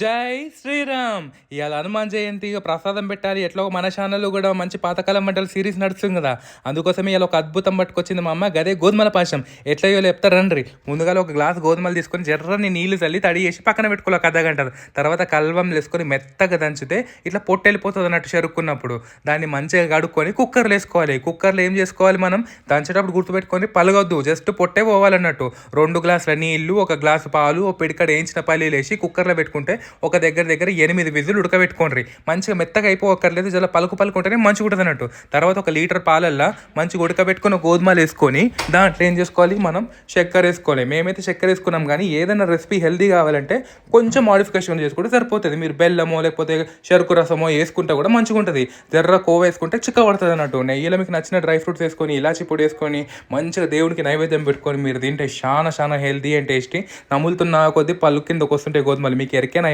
జై శ్రీరామ్. ఇవాళ హనుమాన్ జయంతి ఇక ప్రసాదం పెట్టాలి ఎట్లా మన ఛానల్లో కూడా మంచి పాతకాలం మంటలు సిరీస్ నడుస్తుంది కదా. అందుకోసమే ఇలా ఒక అద్భుతం పట్టుకొచ్చింది మా అమ్మ గదే గోధుమల పాశం ఎట్లా ఇవాళ చెప్తారు రండి ముందుగా ఒక గ్లాస్ గోధుమలు తీసుకొని జర్రని నీళ్ళు చల్లి తడి చేసి పక్కన పెట్టుకోవాలి ఒక అర్ధ గంట తర్వాత కల్వం వేసుకొని మెత్తగా దంచితే ఇట్లా పొట్టు వెళ్ళిపోతుంది అన్నట్టు చెరుక్కున్నప్పుడు. దాన్ని మంచిగా కడుక్కొని కుక్కర్లో వేసుకోవాలి. కుక్కర్లో ఏం చేసుకోవాలి మనం? దంచేటప్పుడు గుర్తుపెట్టుకొని పలగొద్దు. జస్ట్ పొట్టే పోవాలన్నట్టు రెండు గ్లాసుల నీళ్ళు ఒక గ్లాసు పాలు ఒక పిడికడ వేయించిన పల్లీలు వేసి కుక్కర్లో పెట్టుకుంటే ఒక దగ్గర దగ్గర ఎనిమిది విజులు ఉడకబెట్టుకోండి మంచిగా మెత్తగా అయిపోకర్లేదు జల పలుకు పలుకుంటేనే మంచిగా ఉంటుంది అన్నట్టు తర్వాత ఒక లీటర్ పాలల్లో మంచిగా ఉడకబెట్టుకుని గోధుమలు వేసుకొని దాంట్లో ఏం చేసుకోవాలి మనం? చక్కెర వేసుకోవాలి. మేమైతే చక్కెర వేసుకున్నాం కానీ ఏదైనా రెసిపీ హెల్దీ కావాలంటే కొంచెం మాడిఫికేషన్ చేసుకుంటే సరిపోతుంది. మీరు బెల్లమో లేకపోతే చెరుకు రసమో వేసుకుంటే కూడా మంచిగా ఉంటుంది. జర్ర కోవ వేసుకుంటే చిక్క పడుతుంది అన్నట్టు. నెయ్యిలో మీకు నచ్చిన డ్రై ఫ్రూట్స్ వేసుకొని ఇలాచి పొడి వేసుకొని మంచిగా దేవుడికి నైవేద్యం పెట్టుకొని మీరు తింటే చాలా చాలా హెల్దీ అండ్ టేస్టీ. నములుతున్న కొద్దీ పళ్ళు కిందకు వస్తుంటే గోధుమలు. మీకు ఎరికేనా